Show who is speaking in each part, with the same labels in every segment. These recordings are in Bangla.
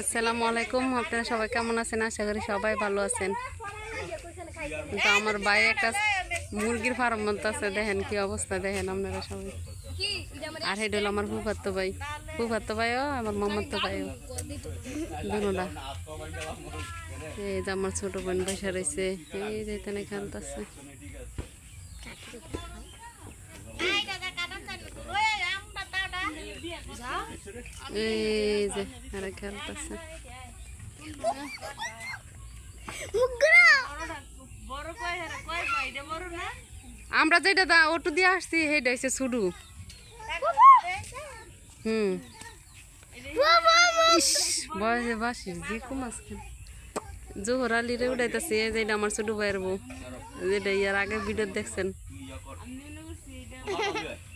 Speaker 1: আসসালামু আলাইকুম আপনারা সবাই কেমন আছেন? আশা করি সবাই ভালো আছেন। তো আমার ভাই একটা মুরগির ফার্ম আছে দেখেন কি অবস্থা, দেখেন আপনারা সবাই। আর হেড হলো আমার ফুফাত্তো ভাই। ফুফাত্তো ভাইও, আমার মামাত্তো ভাইও। দুনোটা এই যে আমার ছোট বোন বসে রয়েছে। এই যে এখানে খেলতেছে এই যে আরে খেলতেছে আমরা যেটা দা ওটু দিয়ে আসছি সেইটা হচ্ছে শুধু হুম। ইস, বয়সে বাসিস যে কম আজকাল জোহর আলী রে উড়াইতেছে এই যেটা আমার ছোট ভাইয়ের বউ। যেটা ইয়ার আগে ভিডিও দেখছেন।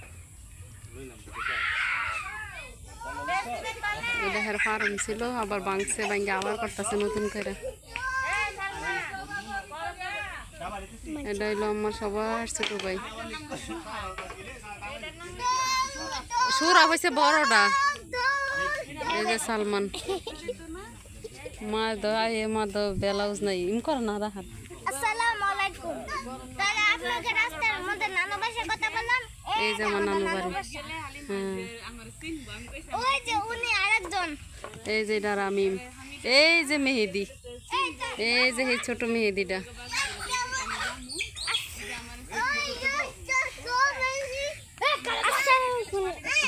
Speaker 1: এটা ফার্ম ছিল, আবার বাংছে, ভাঙ্গে আবার করতেছে নতুন করে। এটা হইল আমার সবার ছোট ভাই। সুরা হয়েছে বড়টা। এই যে সালমান। মা দো এ মা দো ব্লাউজ নাই। ইম কর না রাহাত
Speaker 2: আসসালামু আলাইকুম। তাহলে আপনাকে রাস্তার মধ্যে নানু ভাষায় কথা বললাম?
Speaker 1: এই যে আমার নানু বাড়ি। হ্যাঁ। এই যে এটা রামিম। এই যে মেহেদি।
Speaker 2: এই
Speaker 1: যে এই ছোট মেহেদিটা।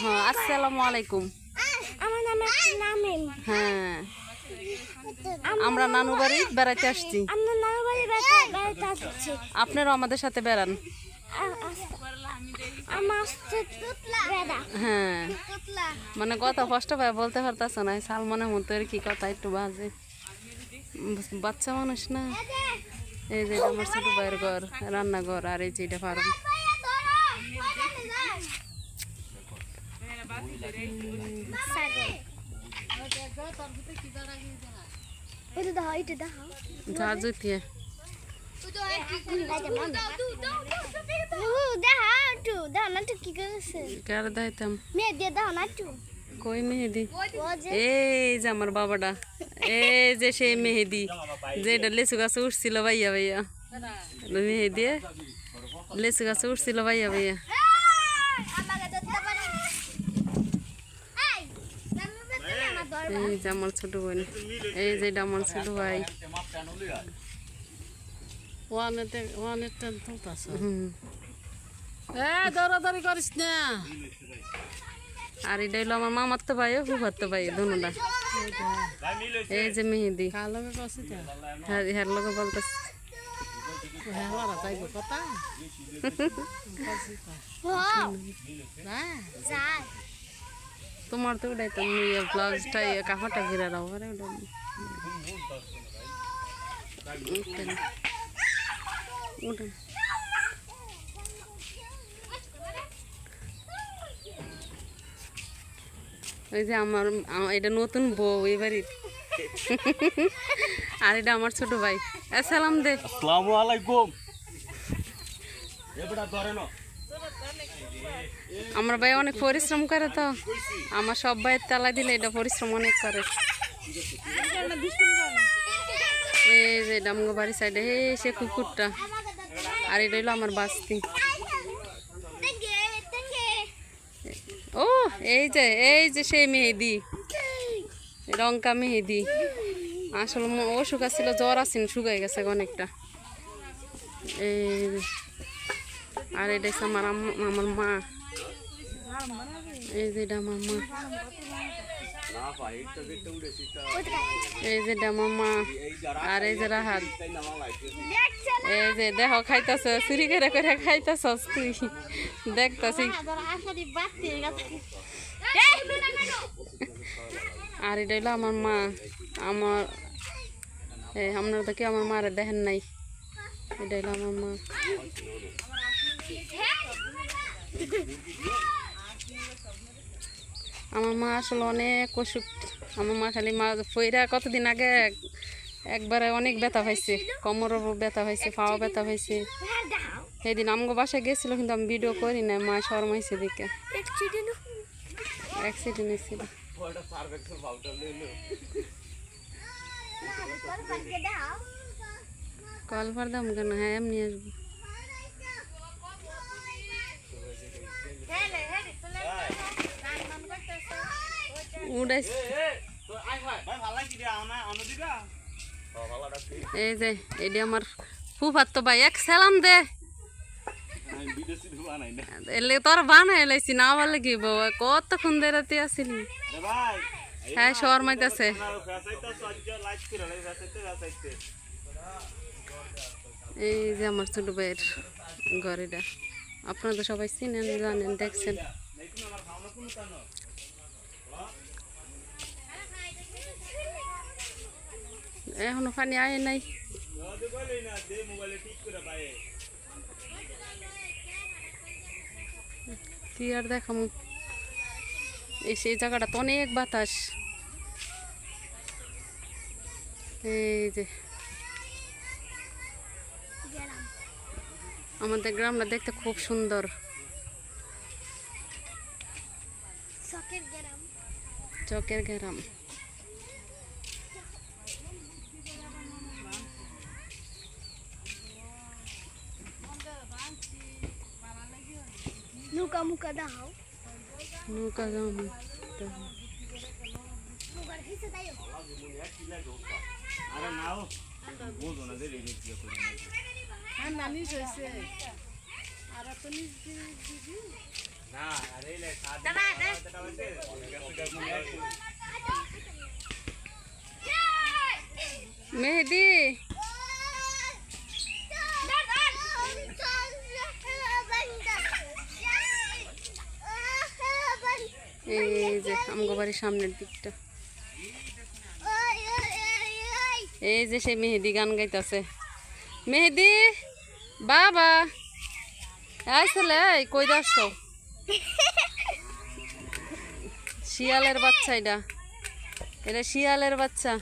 Speaker 1: হ্যাঁ আসসালামু আলাইকুম। হ্যাঁ। আমরা নানু বাড়ি
Speaker 2: বেড়াতে আসছি।
Speaker 1: আপনারাও আমাদের সাথে বেড়ান। হ্যাঁ। মানে কথা কষ্ট পায় বলতে পারতাছ না সালমানের মতো আর কি কথা একটু বাজে। বাচ্চা মানুষ না? এই যে আমার ছোট ভাইয়ের ঘর রান্নাঘর আর এই যে এটা ফার্ম। যা জুতিয়ে। কই মেহেদি? এই যে আমার বাবাটা। এই যে সেই মেহেদি। যেটা লেচু গাছে উঠছিল ভাইয়া ভাইয়া। মেহেদি লেচু গাছে উঠছিল ভাইয়া ভাইয়া।
Speaker 2: এই
Speaker 1: যে আমার ছোট বোন। এই যে আমার ছোট ভাই।
Speaker 3: ওয়ানেতে ওয়ানেতে তুলতাছ
Speaker 1: হুম।
Speaker 3: এ দৌড়াদৌড়ি করিস না।
Speaker 1: আর এটা হলো আমার মামার তো ভাই ফুফার তো ভাই দুনুটা এই যে মেহেদি। হ্যাঁ হ্যার লোক বলতেছে।
Speaker 2: যাই
Speaker 1: তোমার তো ওটাই তো ব্লাউজটা কাপড়টা ঘিরে দাও আরে ওটা। ওই যে আমার এটা নতুন বউ এই বাড়ির। আর এটা আমার ছোট ভাই। সালাম দে।
Speaker 4: আসসালামু আলাইকুম। না
Speaker 1: আমার ভাই অনেক পরিশ্রম করে তো। আমার সব ভাইয়ের তালা দিলে এটা পরিশ্রম অনেক করে। এই যে ডামগো বাড়ির সাইডে হে সে কুকুরটা। আর এটা হলো আমার বাস্তি। ও, এই যে এই যে সেই মেহেদি। রঙ্কা মেহেদি। আসলে অসুখ আসছিল জ্বর আসছিল শুকাই গেছে অনেকটা। এই আর এটা আমার আমার মা। এই যে এটা আমার মা। এই যে এটা আমার মা আর এই যে রাহাত। এই যে দেহ খাইতেছ, চুরি করে করে খাইতেছস তুই। দেখতেছি। আর এটা হলো আমার মা। আমার এই আপনারা তো কি আমার মারে দেখেন নাই। এটা হলো আমার মা। আমার মা আসলে অনেক অসুখ আমার মা খালি মা ফইরা কতদিন আগে একবারে অনেক ব্যথা পাইছে কোমরও ব্যথা হয়েছে, পাও ব্যথা হয়েছে।
Speaker 2: হ্যাঁ
Speaker 1: সেদিন আমগো বাসায় গেছিল, কিন্তু আমি ভিডিও করি না মা শরমাইছে দিকে অ্যাক্সিডেন্ট কল পার দাম কেন হ্যাঁ এমনি আসব। উড়াইস এই যে এটি আমার ফুফার তো ভাই এক সালাম দে। এলে তোর বানাই লাইছি না কি বাবা কতক্ষণ দেরাতে আসিলি। হ্যাঁ শর্মাইতেছে এই যে আমার ছোট ভাইয়ের ঘরেটা আপনারা তো সবাই চিনেন জানেন দেখছেন। এখনও পানি আয় নাই। কি আর দেখাম? এই সেই জায়গাটা তো অনেক বাতাস। এই যে। আমাদের গ্রামটা দেখতে খুব সুন্দর।
Speaker 2: শখের গ্রাম।
Speaker 1: চকের গ্রাম।
Speaker 2: নৌকা মুখা দাও।
Speaker 1: নৌকা গ্রাম
Speaker 2: নৌকার হিসে তাই
Speaker 3: ঠান্ডা নিচ হয়েছে আর তো নিচ দিবি?
Speaker 1: মেহেদি। এই যে আমগো বাড়ির সামনের দিকটা। এই যে সে মেহেদি গান গাইতেছে। মেহেদি, বাবা। আইসলে কই যাচ্ছ? শিয়ালের বাচ্চা এটা। এটা শিয়ালের বাচ্চা।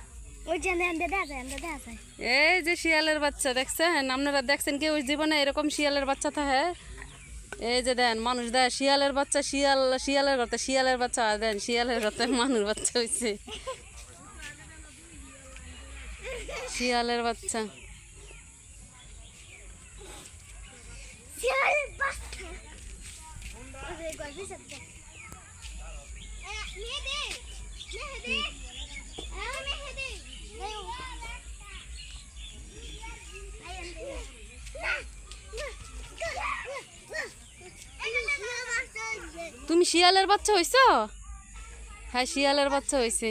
Speaker 1: এই যে শিয়ালের বাচ্চা, দেখছেন? আপনারা দেখছেন কি? ওই জীবনে এরকম শিয়ালের বাচ্চা থাকে? এই যে দেন, মানুষ দেয়, শিয়ালের বাচ্চা শিয়াল, শিয়ালের ঘরতে শিয়ালের বাচ্চা দেন, শিয়ালের ঘরতে মানুষ বাচ্চা হয়েছে শিয়ালের বাচ্চা।
Speaker 2: শিয়াল বাচ্চা ওরে গল্পে সত্যি মেহেদি মেহেদি হ্যাঁ মেহেদি
Speaker 1: তুমি শিয়ালের বাচ্চা হইছ? হ্যাঁ শিয়ালের বাচ্চা হয়েছে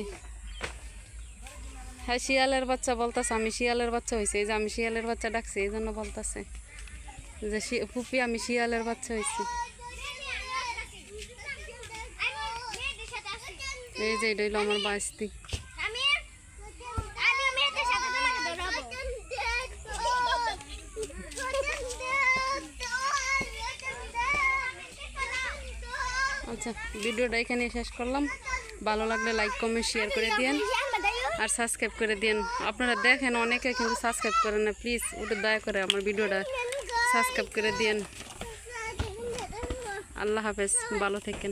Speaker 1: হ্যাঁ শিয়ালের বাচ্চা বলতাছে, আমি শিয়ালের বাচ্চা হয়েছে এই যে আমি শিয়ালের বাচ্চা ডাকছি, এই জন্য বলতাছে যে পুপি আমি শিয়ালের বাচ্চা হয়েছি এই যে, এটা হইল আমার বাস্তি
Speaker 2: আমি আমি মেয়েদের সাথে তোমাকে ধরাবো
Speaker 1: আচ্ছা ভিডিওটা এখানে শেষ করলাম। ভালো লাগলে লাইক কমেন্ট শেয়ার করে দিন আর সাবস্ক্রাইব করে দিন আপনারা দেখেন, অনেকে কিন্তু সাবস্ক্রাইব করেন না। প্লিজ ওটা দয়া করে আমার ভিডিওটা সাবস্ক্রাইব করে দিন আল্লাহ হাফেজ, ভালো থাকেন।